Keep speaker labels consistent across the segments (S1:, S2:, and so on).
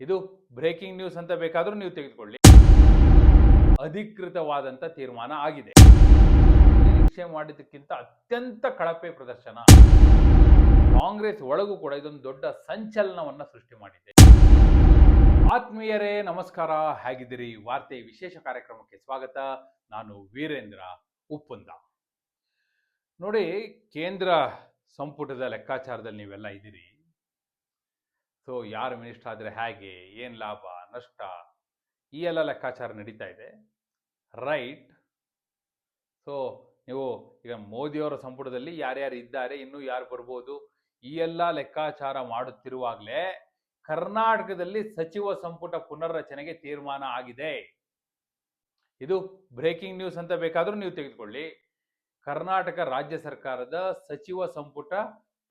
S1: ಇದು breaking news ಅಂತ ಬೇಕಾದರೂ ನೀವು ತೆಗೆದುಕೊಳ್ಳಿ. ಅಧಿಕೃತವಾದಂಥ ತೀರ್ಮಾನ ಆಗಿದೆ. ನಿರೀಕ್ಷೆ ಮಾಡಿದ್ದಕ್ಕಿಂತ ಅತ್ಯಂತ ಕಳಪೆ ಪ್ರದರ್ಶನ. ಕಾಂಗ್ರೆಸ್ ಒಳಗೂ ಕೂಡ ಇದೊಂದು ದೊಡ್ಡ ಸಂಚಲನವನ್ನು ಸೃಷ್ಟಿ ಮಾಡಿದೆ. ಆತ್ಮೀಯರೇ, ನಮಸ್ಕಾರ. ಹೇಗಿದ್ದೀರಿ? ವಾರ್ತೆ ವಿಶೇಷ ಕಾರ್ಯಕ್ರಮಕ್ಕೆ ಸ್ವಾಗತ. ನಾನು ವೀರೇಂದ್ರ ಉಪ್ಪುಂದ. ನೋಡಿ, ಕೇಂದ್ರ ಸಂಪುಟದ ಲೆಕ್ಕಾಚಾರದಲ್ಲಿ ನೀವೆಲ್ಲ ಇದ್ದೀರಿ. ಸೊ ಯಾರು ಮಿನಿಸ್ಟರ್ ಆದರೆ ಹೇಗೆ, ಏನು ಲಾಭ, ನಷ್ಟ, ಈ ಎಲ್ಲ ಲೆಕ್ಕಾಚಾರ ನಡೀತಾ ಇದೆ. ರೈಟ್. ಸೊ ನೀವು ಈಗ ಮೋದಿಯವರ ಸಂಪುಟದಲ್ಲಿ ಯಾರ್ಯಾರು ಇದ್ದಾರೆ, ಇನ್ನೂ ಯಾರು ಬರ್ಬೋದು, ಈ ಎಲ್ಲ ಲೆಕ್ಕಾಚಾರ ಮಾಡುತ್ತಿರುವಾಗಲೇ ಕರ್ನಾಟಕದಲ್ಲಿ ಸಚಿವ ಸಂಪುಟ ಪುನರ್ರಚನೆಗೆ ತೀರ್ಮಾನ ಆಗಿದೆ. ಇದು ಬ್ರೇಕಿಂಗ್ ನ್ಯೂಸ್ ಅಂತ ಬೇಕಾದ್ರೂ ನೀವು ತೆಗೆದುಕೊಳ್ಳಿ. ಕರ್ನಾಟಕ ರಾಜ್ಯ ಸರ್ಕಾರದ ಸಚಿವ ಸಂಪುಟ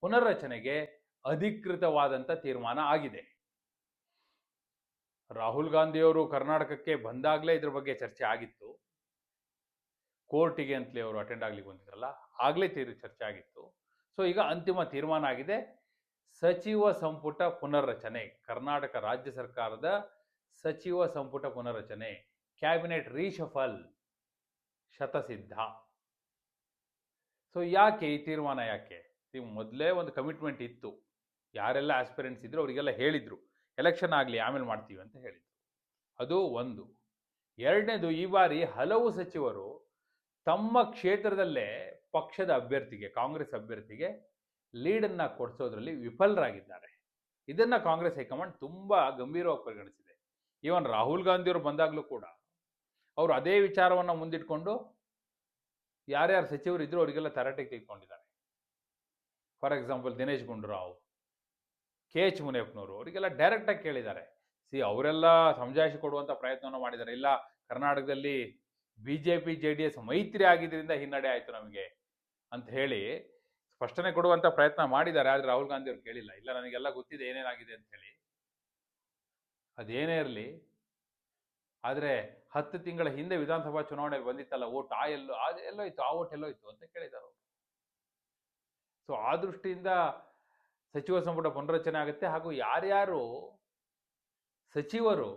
S1: ಪುನರ್ರಚನೆಗೆ ಅಧಿಕೃತವಾದಂತ ತೀರ್ಮಾನ ಆಗಿದೆ. ರಾಹುಲ್ ಗಾಂಧಿಯವರು ಕರ್ನಾಟಕಕ್ಕೆ ಬಂದಾಗಲೇ ಇದ್ರ ಬಗ್ಗೆ ಚರ್ಚೆ ಆಗಿತ್ತು. ಕೋರ್ಟಿಗೆ ಅಂತಲೇ ಅವರು ಅಟೆಂಡ್ ಆಗ್ಲಿಕ್ಕೆ ಬಂದಿದ್ರಲ್ಲ, ಆಗಲೇ ತೀರ್, ಚರ್ಚೆ ಆಗಿತ್ತು. ಸೊ ಈಗ ಅಂತಿಮ ತೀರ್ಮಾನ ಆಗಿದೆ. ಸಚಿವ ಸಂಪುಟ ಪುನರ್ರಚನೆ, ಕರ್ನಾಟಕ ರಾಜ್ಯ ಸರ್ಕಾರದ ಸಚಿವ ಸಂಪುಟ ಪುನರ್ರಚನೆ, ಕ್ಯಾಬಿನೆಟ್ ರೀಶಫಲ್, ಶತಸಿದ್ಧ. ಸೊ ಯಾಕೆ ಈ ತೀರ್ಮಾನ ಯಾಕೆ? ಮೊದಲೇ ಒಂದು ಕಮಿಟ್ಮೆಂಟ್ ಇತ್ತು. ಯಾರೆಲ್ಲ ಆಸ್ಪಿರೆಂಟ್ಸ್ ಇದ್ರು ಅವರಿಗೆಲ್ಲ ಹೇಳಿದರು ಎಲೆಕ್ಷನ್ ಆಗಲಿ, ಆಮೇಲೆ ಮಾಡ್ತೀವಿ ಅಂತ ಹೇಳಿದರು. ಅದು ಒಂದು. ಎರಡನೇದು, ಈ ಬಾರಿ ಹಲವು ಸಚಿವರು ತಮ್ಮ ಕ್ಷೇತ್ರದಲ್ಲೇ ಪಕ್ಷದ ಅಭ್ಯರ್ಥಿಗೆ, ಕಾಂಗ್ರೆಸ್ ಅಭ್ಯರ್ಥಿಗೆ ಲೀಡನ್ನು ಕೊಡಿಸೋದ್ರಲ್ಲಿ ವಿಫಲರಾಗಿದ್ದಾರೆ. ಇದನ್ನು ಕಾಂಗ್ರೆಸ್ ಹೈಕಮಾಂಡ್ ತುಂಬ ಗಂಭೀರವಾಗಿ ಪರಿಗಣಿಸಿದೆ. ಈವನ್ ರಾಹುಲ್ ಗಾಂಧಿಯವರು ಬಂದಾಗಲೂ ಕೂಡ ಅವರು ಅದೇ ವಿಚಾರವನ್ನು ಮುಂದಿಟ್ಕೊಂಡು ಯಾರ್ಯಾರು ಸಚಿವರು ಇದ್ರು ಅವರಿಗೆಲ್ಲ ತರಾಟೆಗೆ ತೆಗೆದುಕೊಂಡಿದ್ದಾರೆ. For example Dinesh Gundurao K H ಮುನಿಯಪ್ಪನವರು ಅವರಿಗೆಲ್ಲ ಡೈರೆಕ್ಟಾಗಿ ಕೇಳಿದ್ದಾರೆ. ಸಿ ಅವರೆಲ್ಲ ಸಮಜಾಯಿಷಿ ಕೊಡುವಂಥ ಪ್ರಯತ್ನವನ್ನು ಮಾಡಿದ್ದಾರೆ. ಇಲ್ಲ, ಕರ್ನಾಟಕದಲ್ಲಿ B J P J D S ಮೈತ್ರಿ ಆಗಿದ್ದರಿಂದ ಹಿನ್ನಡೆ ಆಯಿತು ನಮಗೆ ಅಂತ ಹೇಳಿ ಸ್ಪಷ್ಟನೆ ಕೊಡುವಂಥ ಪ್ರಯತ್ನ ಮಾಡಿದ್ದಾರೆ. ಆದರೆ ರಾಹುಲ್ ಗಾಂಧಿ ಅವರು ಕೇಳಿಲ್ಲ. ಇಲ್ಲ, ನನಗೆಲ್ಲ ಗೊತ್ತಿದೆ ಏನೇನಾಗಿದೆ ಅಂತ ಹೇಳಿ. ಅದೇನೇ ಇರಲಿ, ಆದರೆ ಹತ್ತು ತಿಂಗಳ ಹಿಂದೆ ವಿಧಾನಸಭಾ ಚುನಾವಣೆಯಲ್ಲಿ ಬಂದಿತ್ತಲ್ಲ, ಓಟ್ ಆ ಎಲ್ಲೋ ಎಲ್ಲೋ ಇತ್ತು, ಆ ಓಟ್ ಎಲ್ಲೋ ಇತ್ತು ಅಂತ ಕೇಳಿದ್ದಾರೆ ಅವರು. ಸೊ ಆ ದೃಷ್ಟಿಯಿಂದ ಸಚಿವ ಸಂಪುಟ ಪುನರಚನೆ ಆಗುತ್ತೆ ಹಾಗೂ ಯಾರ್ಯಾರು ಸಚಿವರು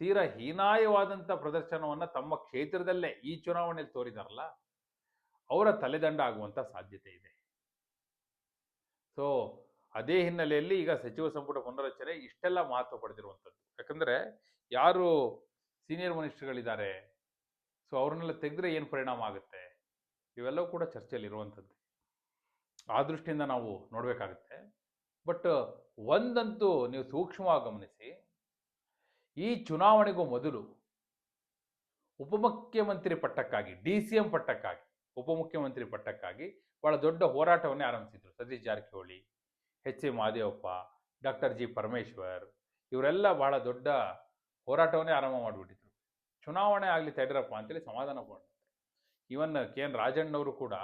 S1: ತೀರಾ ಹೀನಾಯವಾದಂಥ ಪ್ರದರ್ಶನವನ್ನು ತಮ್ಮ ಕ್ಷೇತ್ರದಲ್ಲೇ ಈ ಚುನಾವಣೆಯಲ್ಲಿ ತೋರಿದಾರಲ್ಲ, ಅವರ ತಲೆದಂಡ ಆಗುವಂಥ ಸಾಧ್ಯತೆ ಇದೆ. ಸೊ ಅದೇ ಹಿನ್ನೆಲೆಯಲ್ಲಿ ಈಗ ಸಚಿವ ಸಂಪುಟ ಪುನರಚನೆ ಇಷ್ಟೆಲ್ಲ ಮಹತ್ವ ಪಡೆದಿರುವಂಥದ್ದು ಯಾಕಂದರೆ ಯಾರು ಸೀನಿಯರ್ ಮಿನಿಸ್ಟರ್ಗಳಿದ್ದಾರೆ ಸೊ ಅವ್ರನ್ನೆಲ್ಲ ತೆಗೆದ್ರೆ ಏನು ಪರಿಣಾಮ ಆಗುತ್ತೆ? ಇವೆಲ್ಲವೂ ಕೂಡ ಚರ್ಚೆಯಲ್ಲಿ ಇರುವಂಥದ್ದು ಆ ದೃಷ್ಟಿಯಿಂದ ನಾವು ನೋಡಬೇಕಾಗುತ್ತೆ. ಬಟ್ ಒಂದಂತೂ ನೀವು ಸೂಕ್ಷ್ಮವಾಗಿ ಗಮನಿಸಿ, ಈ ಚುನಾವಣೆಗೂ ಮೊದಲು ಉಪಮುಖ್ಯಮಂತ್ರಿ ಪಟ್ಟಕ್ಕಾಗಿ, ಡಿ ಸಿ ಎಂ ಪಟ್ಟಕ್ಕಾಗಿ, ಉಪಮುಖ್ಯಮಂತ್ರಿ ಪಟ್ಟಕ್ಕಾಗಿ ಬಹಳ ದೊಡ್ಡ ಹೋರಾಟವನ್ನೇ ಆರಂಭಿಸಿದ್ರು. Satish Jarkiholi, H A Mahadevappa doctor G Parameshwar, ಇವರೆಲ್ಲ ಬಹಳ ದೊಡ್ಡ ಹೋರಾಟವನ್ನೇ ಆರಂಭ ಮಾಡಿಬಿಟ್ಟಿದ್ರು. ಚುನಾವಣೆ ಆಗಲಿ ತಡೀರಪ್ಪ ಅಂತೇಳಿ ಸಮಾಧಾನ ಮಾಡಿದ್ರು ಇವನ್ ಕೆ ಎನ್ ರಾಜಣ್ಣವರು ಕೂಡ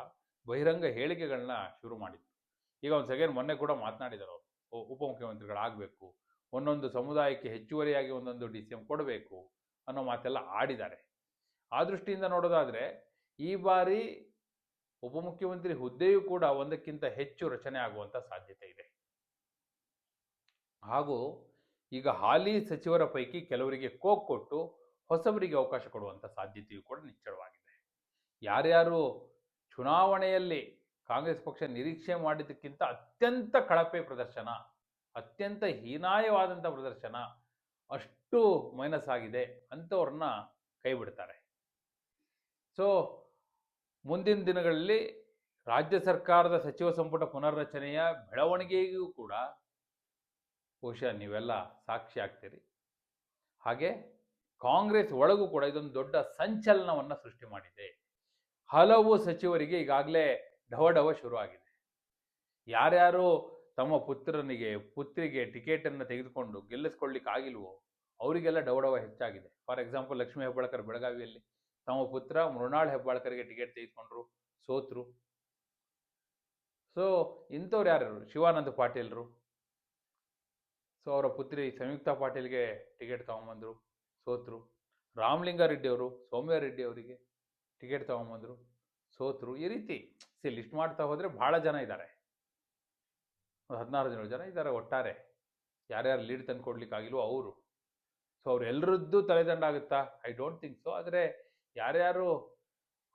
S1: ಬಹಿರಂಗ ಹೇಳಿಕೆಗಳನ್ನ ಶುರು ಮಾಡಿದ್ರು. ಈಗ ಒಂದು ಸೆಕೆಂಡ್ ಮೊನ್ನೆ ಕೂಡ ಮಾತನಾಡಿದರು ಉಪಮುಖ್ಯಮಂತ್ರಿಗಳಾಗಬೇಕು, ಒಂದೊಂದು ಸಮುದಾಯಕ್ಕೆ ಹೆಚ್ಚುವರಿಯಾಗಿ ಒಂದೊಂದು ಡಿ ಸಿ ಎಂ ಕೊಡಬೇಕು ಅನ್ನೋ ಮಾತೆಲ್ಲ ಆಡಿದ್ದಾರೆ. ಆ ದೃಷ್ಟಿಯಿಂದ ನೋಡೋದಾದರೆ, ಈ ಬಾರಿ ಉಪಮುಖ್ಯಮಂತ್ರಿ ಹುದ್ದೆಯೂ ಕೂಡ ಒಂದಕ್ಕಿಂತ ಹೆಚ್ಚು ರಚನೆ ಆಗುವಂಥ ಸಾಧ್ಯತೆ ಇದೆ. ಹಾಗೂ ಈಗ ಹಾಲಿ ಸಚಿವರ ಪೈಕಿ ಕೆಲವರಿಗೆ ಕೋಕ್ ಕೊಟ್ಟು ಹೊಸಬರಿಗೆ ಅವಕಾಶ ಕೊಡುವಂಥ ಸಾಧ್ಯತೆಯೂ ಕೂಡ ನಿಚ್ಚಳವಾಗಿದೆ. ಯಾರ್ಯಾರು ಚುನಾವಣೆಯಲ್ಲಿ ಕಾಂಗ್ರೆಸ್ ಪಕ್ಷ ನಿರೀಕ್ಷೆ ಮಾಡಿದ್ದಕ್ಕಿಂತ ಅತ್ಯಂತ ಕಳಪೆ ಪ್ರದರ್ಶನ, ಅತ್ಯಂತ ಹೀನಾಯವಾದಂಥ ಪ್ರದರ್ಶನ ಅಷ್ಟು ಮೈನಸ್ ಆಗಿದೆ ಅಂಥವ್ರನ್ನ ಕೈ ಬಿಡ್ತಾರೆ. ಸೊ ಮುಂದಿನ ದಿನಗಳಲ್ಲಿ ರಾಜ್ಯ ಸರ್ಕಾರದ ಸಚಿವ ಸಂಪುಟ ಪುನರ್ರಚನೆಯ ಬೆಳವಣಿಗೆಗೂ ಕೂಡ ಬಹುಶಃ ನೀವೆಲ್ಲ ಸಾಕ್ಷಿ ಆಗ್ತೀರಿ. ಹಾಗೆ ಕಾಂಗ್ರೆಸ್ ಒಳಗೂ ಕೂಡ ಇದೊಂದು ದೊಡ್ಡ ಸಂಚಲನವನ್ನು ಸೃಷ್ಟಿ ಮಾಡಿದೆ. ಹಲವು ಸಚಿವರಿಗೆ ಈಗಾಗಲೇ ಢವಢವ ಶುರು ಆಗಿದೆ ಯಾರ್ಯಾರು ತಮ್ಮ ಪುತ್ರನಿಗೆ, ಪುತ್ರಿಗೆ ಟಿಕೆಟ್ ಅನ್ನು ತೆಗೆದುಕೊಂಡು ಗೆಲ್ಲಿಸ್ಕೊಳ್ಳಿಕ್ಕೆ ಆಗಿಲ್ವೋ, ಅವರಿಗೆಲ್ಲ ಡವಡವ ಹೆಚ್ಚಾಗಿದೆ. ಫಾರ್ ಎಕ್ಸಾಂಪಲ್, ಲಕ್ಷ್ಮೀ ಹೆಬ್ಬಾಳ್ಕರ್ ಬೆಳಗಾವಿಯಲ್ಲಿ ತಮ್ಮ ಪುತ್ರ ಮೃಣಾಳ್ ಹೆಬ್ಬಾಳ್ಕರ್ಗೆ ಟಿಕೆಟ್ ತೆಗೆದುಕೊಂಡ್ರು, ಸೋತ್ರು. ಸೊ ಇಂಥವ್ರು ಯಾರು ಶಿವಾನಂದ ಪಾಟೀಲ್ರು. ಸೊ ಅವರ ಪುತ್ರಿ ಸಂಯುಕ್ತ ಪಾಟೀಲ್ಗೆ ಟಿಕೆಟ್ ತಗೊಂಡ್ಬಂದ್ರು, ಸೋತ್ರು. ರಾಮಲಿಂಗಾರೆಡ್ಡಿ ಅವರು ಸೌಮ್ಯ ರೆಡ್ಡಿ ಅವರಿಗೆ ಟಿಕೆಟ್ ತಗೊಂಬಂದ್ರು, ಸೋತ್ರು. ಈ ರೀತಿ, ಸಿ ಲಿಸ್ಟ್ ಮಾಡ್ತಾ ಹೋದ್ರೆ ಬಹಳ ಜನ ಇದ್ದಾರೆ ಒಂದು ಹದಿನಾರು ಜನ ಜನ ಇದ್ದಾರೆ ಒಟ್ಟಾರೆ. ಯಾರ್ಯಾರು ಲೀಡ್ ತಂದು ಕೊಡ್ಲಿಕ್ಕಾಗಿಲ್ವೋ ಅವರು. ಸೊ ಅವರೆಲ್ಲರದ್ದು ತಲೆದಂಡ ಆಗುತ್ತಾ? ಐ ಡೋಂಟ್ ಥಿಂಕ್ ಸೊ ಆದರೆ, ಯಾರ್ಯಾರು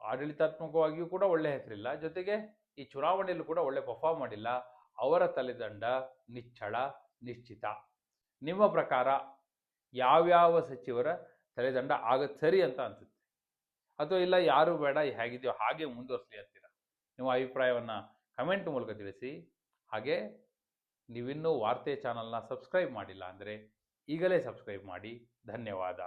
S1: ಆಡಳಿತಾತ್ಮಕವಾಗಿಯೂ ಕೂಡ ಒಳ್ಳೆ ಹೆಸರಿಲ್ಲ. ಜೊತೆಗೆ, ಈ ಚುನಾವಣೆಯಲ್ಲೂ ಕೂಡ ಒಳ್ಳೆ ಪರ್ಫಾರ್ಮ್ ಮಾಡಿಲ್ಲ. ಅವರ ತಲೆದಂಡ ನಿಚ್ಚಳ, ನಿಶ್ಚಿತ. ನಿಮ್ಮ ಪ್ರಕಾರ ಯಾವ್ಯಾವ ಸಚಿವರ ತಲೆದಂಡ ಆಗತ್ತೆ ಸರಿ ಅಂತ ಅನ್ಸುತ್ತೆ? ಅಥವಾ ಇಲ್ಲ, ಯಾರು ಬೇಡ, ಹೇಗಿದೆಯೋ ಹಾಗೆ ಮುಂದುವರಿಸಲಿ ಅಂತೀರಾ. ನಿಮ್ಮ ಅಭಿಪ್ರಾಯವನ್ನ ಕಮೆಂಟ್ ಮೂಲಕ ತಿಳಿಸಿ. ಹಾಗೆ ನೀವಿನ್ನೂ ವಾರ್ತೆ ಚಾನಲ್ನ ಸಬ್ಸ್ಕ್ರೈಬ್ ಮಾಡಿಲ್ಲ ಅಂದರೆ ಈಗಲೇ ಸಬ್ಸ್ಕ್ರೈಬ್ ಮಾಡಿ. ಧನ್ಯವಾದ.